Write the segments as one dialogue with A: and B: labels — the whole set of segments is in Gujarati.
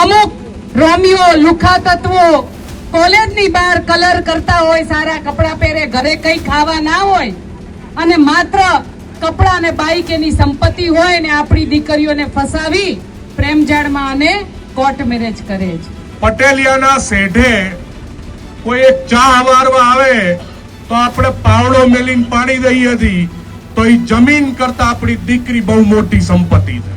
A: અમુક રોમિયો લુખા તત્વો કોલેજની બહાર કલર કરતા હોય, સારા કપડાં પહેરે, ઘરે કઈ ખાવા ના હોય, અને માત્ર કપડાં અને બાઈક એની સંપત્તિ હોય ને આપણી દીકરીઓને ફસાવી પ્રેમજાળમાં અને કોર્ટ મેરેજ કરે છે.
B: પટેલિયાના શેઢે કોઈ એક ચા વારવા આવે, તો આપણે પાવડો મેલીને પાણી દઈએ હતી તો એ જમીન કરતા આપણી દીકરી બહુ મોટી સંપત્તિ છે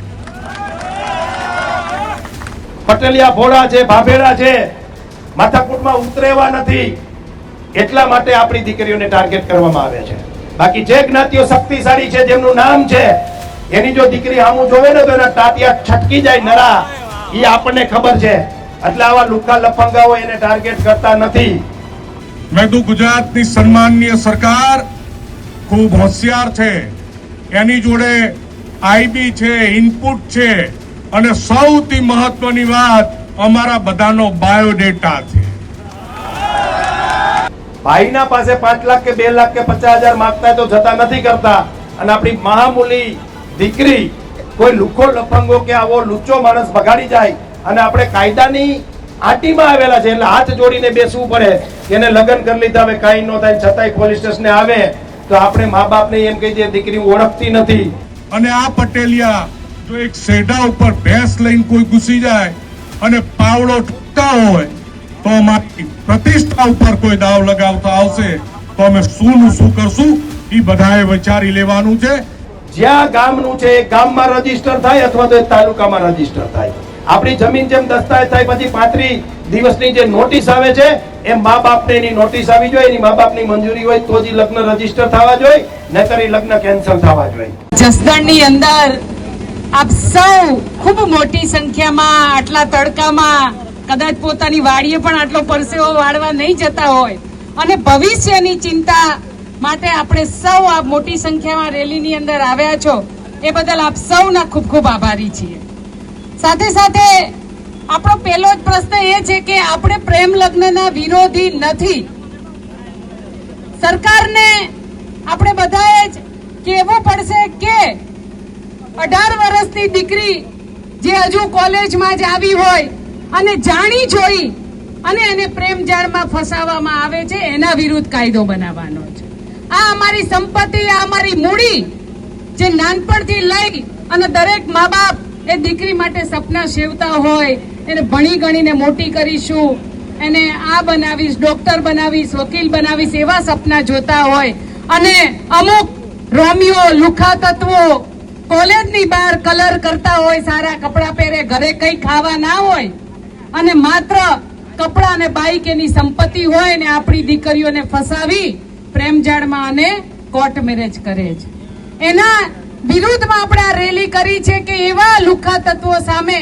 C: પટેલિયા ભોળા છે ભાભેડા છે, માથાકૂટમાં ઉતરેવા નથી. એટલા માટે આપણી દીકરીઓને ટાર્ગેટ કરવામાં આવે છે. બાકી જે જ્ઞાતિઓ શક્તિશાળી છે, જેમનું નામ છે, એની જો દીકરી આમું જોવે ને તો એના તાતિયા છટકી જાય નરા. એ આપણને ખબર છે. એટલે આવા લુકા લફંગાઓ એને ટાર્ગેટ કરતા નથી.
B: મેં તો ગુજરાતની સન્માનનીય સરકાર ખૂબ હોશિયાર છે. એની જોડે આઈબી છે ઇનપુટ છે. અને સૌથી મહત્વની વાત અમારા બધાનો બાયોડેટા છે.
C: ભાઈના પાસે પાંચ લાખ કે બે લાખ કે પચાસ હજાર માગતા તો જતા નથી કરતા. અને આપણી મહામૂલી દીકરી કોઈ લુખો લફંગો કે આવો લુચ્ચો માણસ બગાડી જાય અને આપણે કાયદાની આટીમાં આવેલા છે એટલે હાથ જોડીને બેસવું પડે એને લગ્ન કરી લીધા હવે કાંઈ ન થાય છતાંય પોલીસ સ્ટેશને આવે તો આપણે મા બાપને એમ કહી દીકરી ઓળખતી નથી.
B: અને આ પટેલિયા જો એક સેઢા ઉપર ભેંસ લઈને કોઈ ઘૂસી જાય અને પાવડો ઠૂકતા હોય તો અમારી પ્રતિષ્ઠા ઉપર કોઈ દાવ લગાવતા આવશે તો અમે શું નું શું કરશું? એ બધાએ વિચારી લેવાનું છે.
C: જ્યાં ગામનું છે એ ગામમાં રજિસ્ટર થાય અથવા તો એ તાલુકામાં રજિસ્ટર થાય. આપણી જમીન જેમ દસ્તાવેજ થાય પછી પાંત્રી દિવસની જે નોટિસ આવે છે એમ મા બાપને એની નોટિસ આવી જોઈએ એની મા બાપની મંજૂરી હોય તો જ લગ્ન રજિસ્ટર થવા જોઈએ નહીતર એ લગ્ન કેન્સલ થવા જોઈએ.
A: જસદણની અંદર આપ સૌ ખૂબ મોટી સંખ્યામાં, આટલા તડકામાં, કદાચ પોતાની વાડીએ પણ આટલો પરસેવો વાળવા નહીં જતા હોય. અને ભવિષ્યની ચિંતા માટે આપણે સૌ આ મોટી સંખ્યામાં રેલીની અંદર આવ્યા છો. એ બદલ આપ સૌના ખૂબ ખૂબ આભારી છીએ. સાથે સાથે આપણો પહેલો જ પ્રશ્ન એ છે કે આપણે પ્રેમ લગ્નના વિરોધી નથી. સરકારને આપણે બધાએ જ કહેવું પડશે કે અઢાર વર્ષની દીકરી જે હજુ કોલેજમાં જ આવી હોય અને જાણી જોઈ અને એને પ્રેમ જાળમાં ફસાવવામાં આવે છે, એના વિરુદ્ધ કાયદો બનાવવાનો છે. આ અમારી સંપત્તિ, આ અમારી મૂડી જે નાનપણથી લઈ અને દરેક મા બાપ એ દીકરી માટે સપના સેવતા હોય, એને ભણી ગણીને મોટી કરીશું, એને આ બનાવીશ, ડોક્ટર બનાવીશ, વકીલ બનાવીશ, એવા સપના જોતા હોય. અને અમુક રોમિયો લુખા તત્વો કોલેજની બહાર કલર કરતા હોય, સારા કપડાં પહેરે, ઘરે કઈ ખાવા ના હોય, અને માત્ર કપડાં અને બાઈક એની સંપત્તિ હોય ને આપણી દીકરીઓને ફસાવી પ્રેમજાળમાં અને કોર્ટ મેરેજ કરે છે. એના વિરુદ્ધમાં આપણે આ રેલી કરી છે કે એવા લુખા તત્વો સામે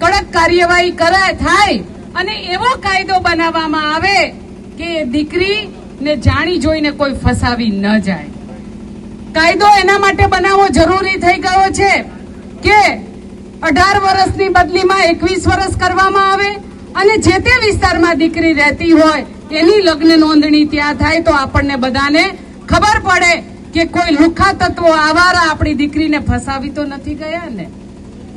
A: કડક કાર્યવાહી કરાય, થાય, અને એવો કાયદો બનાવવામાં આવે કે દીકરીને જાણી જોઈને કોઈ ફસાવી ન જાય. કાયદો એના માટે બનાવવો જરૂરી થઈ ગયો છે કે અઢાર વર્ષની બદલીમાં એકવીસ વર્ષ કરવામાં આવે અને જે તે વિસ્તારમાં દીકરી રહેતી હોય એની લગ્ન નોંધણી ત્યાં થાય તો આપણને બધાને ખબર પડે કે કોઈ લુખા તત્વો આવારા આપણી દીકરીને ફસાવી તો નથી ગયા ને?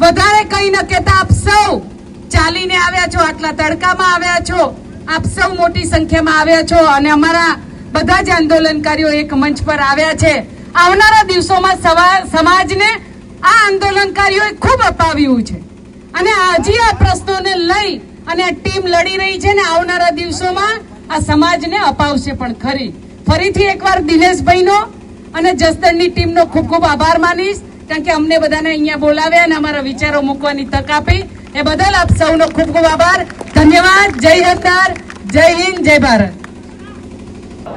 A: વધારે કઈ ન કહેતા આપ સૌ ચાલીને આવ્યા છો, આટલા તડકામાં આવ્યા છો, આપ સૌ મોટી સંખ્યામાં આવ્યા છો અને અમારા બધા જ આંદોલનકારીઓ એક મંચ પર આવ્યા છે. આવનારા દિવસોમાં સમાજને આ આંદોલનકારીઓએ ખૂબ અપાવ્યું છે. અને હજી આ પ્રશ્નોને લઈ અને આ ટીમ લડી રહી છે ને આવનારા દિવસોમાં આ સમાજને અપાવશે પણ ખરી. ફરીથી એકવાર દિનેશભાઈનો અને જસદણની ટીમનો ખૂબ ખૂબ આભાર માનીશ. કારણ કે અમને બધાને અહીંયા બોલાવ્યા અને અમારા વિચારો મૂકવાની તક આપી. એ બદલ આપ સૌનો ખૂબ ખૂબ આભાર. ધન્યવાદ. જય હરદાર. જય હિન્દ. જય ભારત.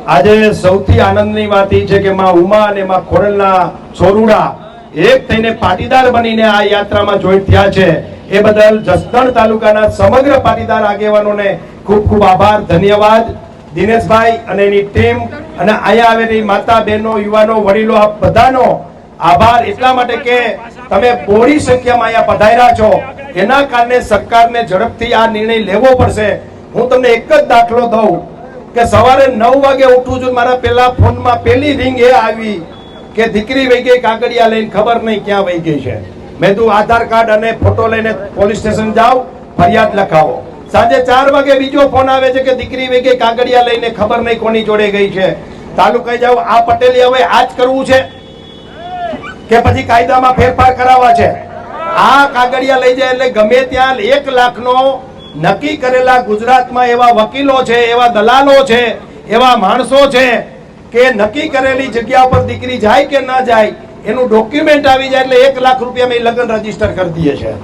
C: આજે સૌથી આનંદની વાત એ છે કે માં ઉમા અને માં ખોરલના છોરુડા એક થઈને પાટીદાર બનીને આ યાત્રામાં જોઈન્ટ થયા છે. એ બદલ જસદણ તાલુકાના સમગ્ર પાટીદાર આગેવાનોને ખૂબ ખૂબ આભાર, ધન્યવાદ. દિનેશભાઈ અને એની ટીમ અને અહીંયા આવેલી માતા બહેનો, યુવાનો, વડીલો, આ બધાનો આભાર. એટલા માટે કે તમે બોડી સંખ્યામાં અહીંયા પધાર્યા છો. એના કારણે સરકારને ઝડપથી આ નિર્ણય લેવો પડશે. હું તમને એક જ દાખલો દઉં. કે સવારે નવ વાગે ઉઠું છું, મારા પેલા ફોનમાં પેલી રિંગ એ આવી કે દીકરી વહી ગઈ કાગળિયા લઈને, ખબર નહીં ક્યાં વહી ગઈ છે. મેં તું આધાર કાર્ડ અને ફોટો લઈને પોલીસ સ્ટેશન જાઓ, ફરિયાદ લખાવો. સાંજે ચાર વાગે બીજો ફોન આવે છે કે દીકરી વેગે કાગળિયા લઈને, ખબર નહીં કોની જોડે ગઈ છે. તાલુકા જાવ આ પટેલી હવે આ જ કરવું છે કે પછી કાયદામાં ફેરફાર કરાવવા છે. આ કાગળિયા લઈ જાય એટલે ગમે ત્યાં એક લાખનો નક્કી કરેલા ગુજરાતમાં એવા વકીલો છે, એવા દલાલો છે, એવા માણસો છે કે નક્કી કરેલી જગ્યા પર દીકરી જાય કે ન જાય, એનું ડોક્યુમેન્ટ આવી જાય એટલે એક લાખ રૂપિયામાં એ લગ્ન રજિસ્ટર કરી દઈએ છે.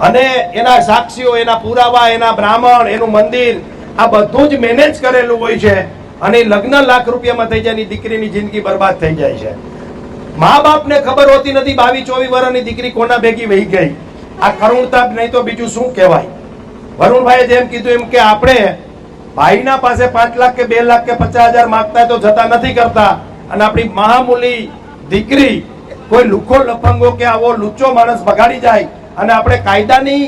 C: અને એના સાક્ષીઓ, એના પુરાવા, એના બ્રાહ્મણ, એનું મંદિર, આ બધું જ મેનેજ કરેલું હોય છે અને લગ્ન લાખ રૂપિયામાં થઈ જાય દીકરીની જિંદગી બરબાદ થઈ જાય છે. મા બાપને ખબર હોતી નથી બાવીસ ચોવીસ વર્ષની દીકરી કોના ભેગી વહી ગઈ? આ કરુણતા નહીં તો બીજું શું કહેવાય? વરુણભાઈએ જેમ કીધું એમ કે આપણે ભાઈના પાસે પાંચ લાખ કે બે લાખ કે પચાસ હજાર માંગતા તો જતા નથી કરતા. અને આપણી મહામૂલી દીકરી કોઈ લુખો લફંગો કે આવો લુચ્ચો માણસ બગાડી જાય અને આપણે કાયદાની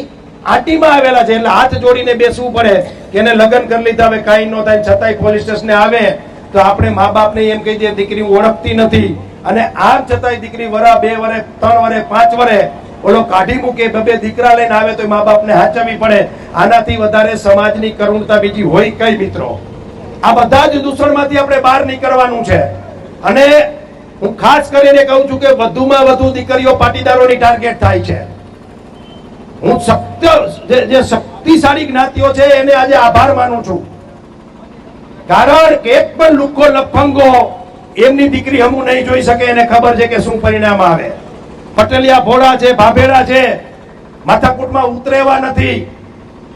C: આટીમાં આવેલા છે એટલે હાથ જોડીને બેસવું પડે કે એને લગ્ન કરી લીધા હવે કાંઈ ન થાય છતાંય પોલીસ સ્ટેશને આવે તો આપણે મા બાપને એમ કહી દઈએ, દીકરી ઓળખતી નથી. અને આમ છતાંય દીકરી વરા બે વરે, ત્રણ વરે, પાંચ વરે ઓલો કાઢી મૂકે બે બે દીકરા લઈને આવે તો મા બાપને હાચવી પડે. આનાથી વધારે સમાજની કરુણતા બીજી હોય કઈ મિત્રો? આ બધા જ દૂષણમાંથી આપણે બહાર નીકળવાનું છે. અને હું ખાસ કરીને કહું છું કે વધુમાં વધુ દીકરીઓ પાટીદારોની ટાર્ગેટ થાય છે. હું સત્ય જે શક્તિશાળી જ્ઞાતિઓ છે, એને આજે આભાર માનું છું. કારણ કે એક પણ લુખો લફંગો એમની દીકરી હમું નહીં જોઈ શકે, એને ખબર છે કે શું પરિણામ આવે. પટેલિયા ભોળા છે ભાભેડા છે, માથાકૂટમાં ઉતરેવા નથી.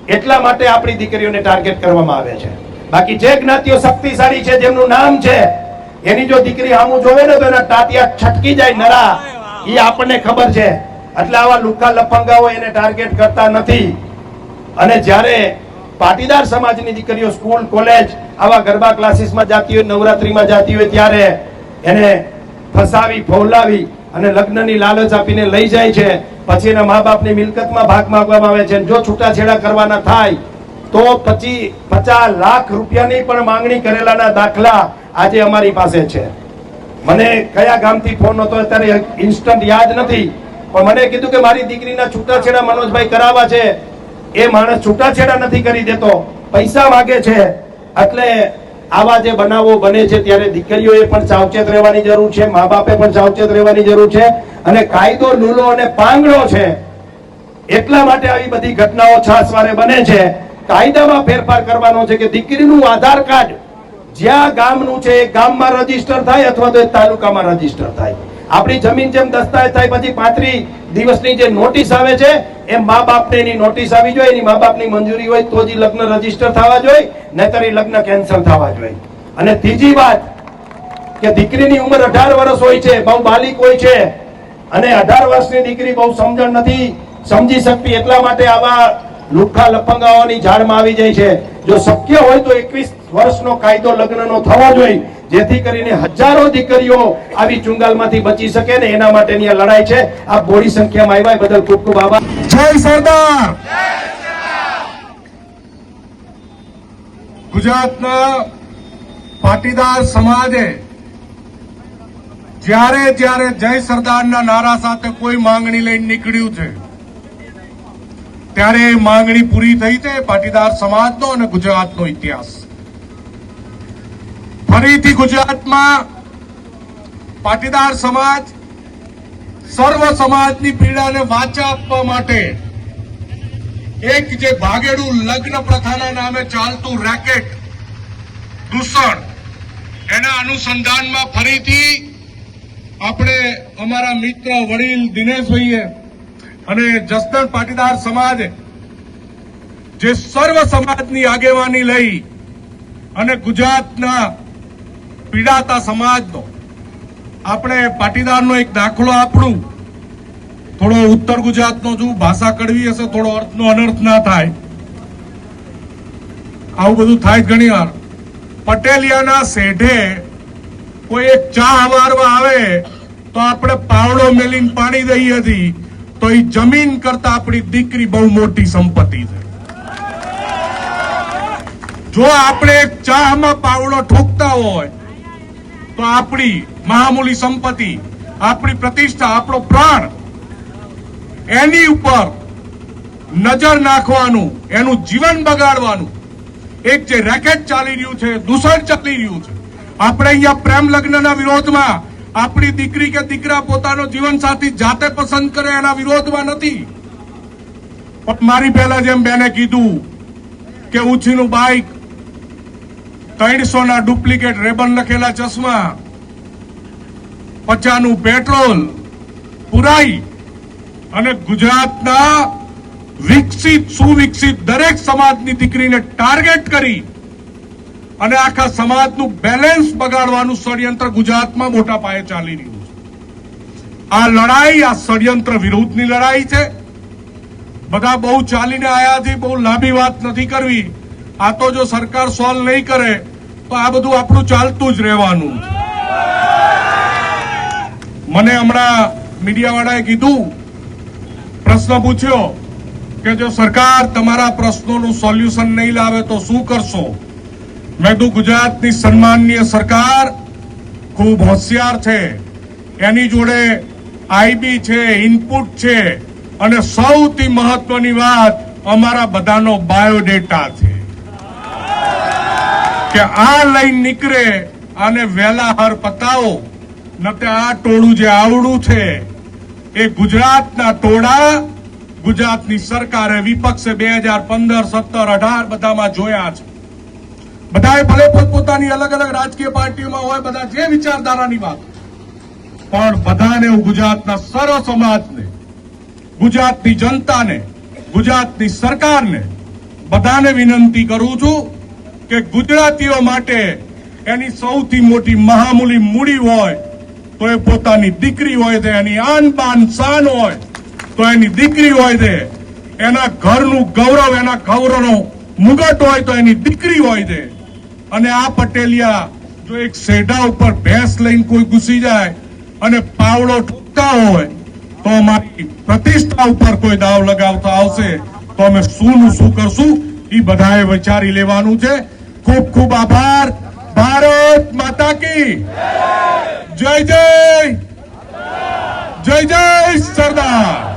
C: એટલા માટે આપણી દીકરીઓને ટાર્ગેટ કરવામાં આવે છે. બાકી જે જ્ઞાતિઓ શક્તિશાળી છે, જેમનું નામ છે, એની જો દીકરી આમું જોવે ને તો એના ટાટિયા છટકી જાય નરા. એ આપણને ખબર છે. એટલે આવા લુકા લફંગાઓ એને ટાર્ગેટ કરતા નથી. અને જ્યારે પાટીદાર સમાજની દીકરીઓ સ્કૂલ, કોલેજ, આવા ગરબા ક્લાસીસમાં જાતી હોય, નવરાત્રીમાં જાતી હોય, ત્યારે એને ફસાવી ફોલાવી અને લગ્નની લાલચ આપીને લઈ જાય છે. પછી એના મા બાપની મિલકતમાં ભાગ માંગવામાં આવે છે. જો છૂટાછેડા કરવાના થાય, તો પછી પચાસ લાખ રૂપિયાની પણ માંગણી કરેલાના દાખલા આજે અમારી પાસે છે. મને કયા ગામથી ફોન હતો અત્યારે ઇન્સ્ટન્ટ યાદ નથી. પણ મને કીધું કે મારી દીકરીના છૂટાછેડા મનોજભાઈ કરાવવા છે. એ માણસ છૂટાછેડા નથી કરી દેતો. પૈસા માગે છે. એટલે આવા જે બનાવો બને છે ત્યારે દીકરીઓએ પણ સાવચેત રહેવાની જરૂર છે મા બાપે પણ સાવચેત રહેવાની જરૂર છે અને કાયદો, લૂલો અને પાંગડો છે એટલા માટે આવી બધી ઘટનાઓ છાસવારે બને છે. કાયદામાં ફેરફાર કરવાનો છે કે દીકરીનું આધાર કાર્ડ જ્યાં ગામનું છે એ ગામમાં રજિસ્ટર થાય અથવા તો તાલુકામાં રજિસ્ટર થાય. આપણી જમીન જેમ દસ્તાવેજ થાય, પછી પાંત્રી દિવસની જે નોટિસ આવે છે, એમ મા બાપને એની નોટિસ આવી જોઈએ, એની મા બાપની મંજૂરી હોય તો જ લગ્ન રજિસ્ટર થવા જોઈએ, નહીતર એ લગ્ન કેન્સલ થવા જોઈએ. અને ત્રીજી વાત કે દીકરીની ઉંમર અઢાર વર્ષ હોય છે, બહુ બાલિક હોય છે, અને અઢાર વર્ષની દીકરી બહુ સમજણ નથી, સમજી શકતી એટલા માટે આવા લુખ્ખા લફંગાઓની ઝાડમાં આવી જાય છે. જો શક્ય હોય તો એકવીસ વર્ષનો કાયદો લગ્નનો થવો જોઈએ. જેથી કરીને હજારો દીકરીઓ આવી ચુંગાલમાંથી બચી શકે ને એના માટેની આ લડાઈ છે. આ બોડી સંખ્યામાં આવ્યા બદલ ખૂબ ખૂબ આભાર.
B: જય સરદાર! ગુજરાતના પાટીદાર સમાજે જ્યારે જ્યારે જય સરદારના નારા સાથે કોઈ માંગણી લઈને નીકળ્યું છે, ત્યારે એ માંગણી પૂરી થઈ છે પાટીદાર સમાજનો અને ગુજરાતનો ઇતિહાસ. ફરીથી ગુજરાતમાં પાટીદાર સમાજ, સર્વ સમાજની પીડાને વાચા આપવા માટે એક જે ભાગેડું લગ્ન પ્રથાના નામે ચાલતું રેકેટ દૂષણ, એના અનુસંધાનમાં ફરીથી આપણે અમારા મિત્ર વડીલ દિનેશભાઈએ અને જસદણ પાટીદાર સમાજે જે સર્વ સમાજની આગેવાની લઈ અને ગુજરાતના પીડાતા સમાજનો આપણે પાટીદારનો એક દાખલો આપણું. થોડો ઉત્તર ગુજરાતનો જો ભાષા કડવી હશે, થોડો અર્થનો અનર્થ ના થાય. આવું બધું થાય ઘણી વાર. પટેલિયાના શેઢે કોઈ એક ચા મારવા આવે તો આપણે પાવડો મેલીને પાણી દઈએ હતી તો એ જમીન કરતા આપણી દીકરી બહુ મોટી સંપત્તિ છે. જો આપણે એક ચામાં પાવડો ઠોકતા હોય તો આપણી મહામૂલી સંપત્તિ, આપણી પ્રતિષ્ઠા, આપણો પ્રાણ, એની ઉપર નજર નાખવાનું, એનું જીવન બગાડવાનું. એક જે રેકેટ ચાલી રહ્યું છે, દૂષણ ચાલી રહ્યું છે. આપણે અહીંયા પ્રેમ લગ્નના વિરોધમાં આપણી દીકરી કે દીકરા પોતાનો જીવન સાથી જાતે પસંદ કરે એના વિરોધમાં નથી. પણ મારી પહેલા જેમ બેને કીધું કે ઉછીનું બાઇક ત્રણસો ના ડુપ્લિકેટ રેબન લખેલા ચશ્મા, પચાનું પેટ્રોલ, પુરાઈ અને ગુજરાતના વિકસિત, સુવિકસિત દરેક સમાજની દીકરીને ટાર્ગેટ કરી અને આખા સમાજનું બેલેન્સ બગાડવાનું ષડયંત્ર ગુજરાતમાં મોટા પાયે ચાલી રહ્યું છે. આ લડાઈ, આ ષડયંત્ર વિરુદ્ધની લડાઈ છે. બધા બહુ ચાલીને છે બહુ લાંબી વાત નથી કરવી. આ તો જો સરકાર સોલ્વ નહીં કરે તો આ બધું આપણું ચાલતું જ રહેવાનું. મને હમણાં મીડિયાવાળાએ કીધું, પ્રશ્ન પૂછ્યો કે જો સરકાર તમારા પ્રશ્નોનું સોલ્યુશન નહીં લાવે તો શું કરશો? મેં કીધું, ગુજરાતની સન્માનનીય સરકાર ખૂબ હોશિયાર છે. એની જોડે આઈબી છે, ઇનપુટ છે અને સૌથી મહત્વની વાત અમારા બધાનો બાયોડેટા છે. કે આ લઈને નીકળે અને વહેલા હર પતાવો. નતે આ ટોળું જે આવડું છે, એ ગુજરાતના ટોળા ગુજરાતની સરકારે વિપક્ષે બે હજાર પંદર, સત્તર, અઢાર બધામાં જોયા છે. બધાએ ભલે પોતપોતાની અલગ અલગ રાજકીય પાર્ટીઓમાં હોય, બધા જે વિચારધારાની વાત પણ બધાને હું ગુજરાતના સર્વ સમાજને, ગુજરાતની જનતાને, ગુજરાતની સરકારને બધાને વિનંતી કરું છું કે ગુજરાતીઓ માટે એની સૌથી મોટી મહામૂલી મૂડી હોય, તો એ પોતાની દીકરી હોય છે, એની આન બાન શાન હોય, તો એની દીકરી હોય છે. એના ઘરનું ગૌરવ, એના ગૌરવનો મુગટ હોય તો એની દીકરી હોય છે. અને આ પટેલિયા જો એક શેઢા ઉપર ભેંસ લઈને કોઈ ઘૂસી જાય અને પાવડો ઠૂકતા હોય, તો અમારી પ્રતિષ્ઠા ઉપર કોઈ દાવ લગાવતા આવશે, તો અમે શું શું કરશું એ બધાએ વિચારી લેવાનું છે. ખૂબ ખૂબ આભાર. ભારત માતા કી. જય જય. જય જય સરદાર.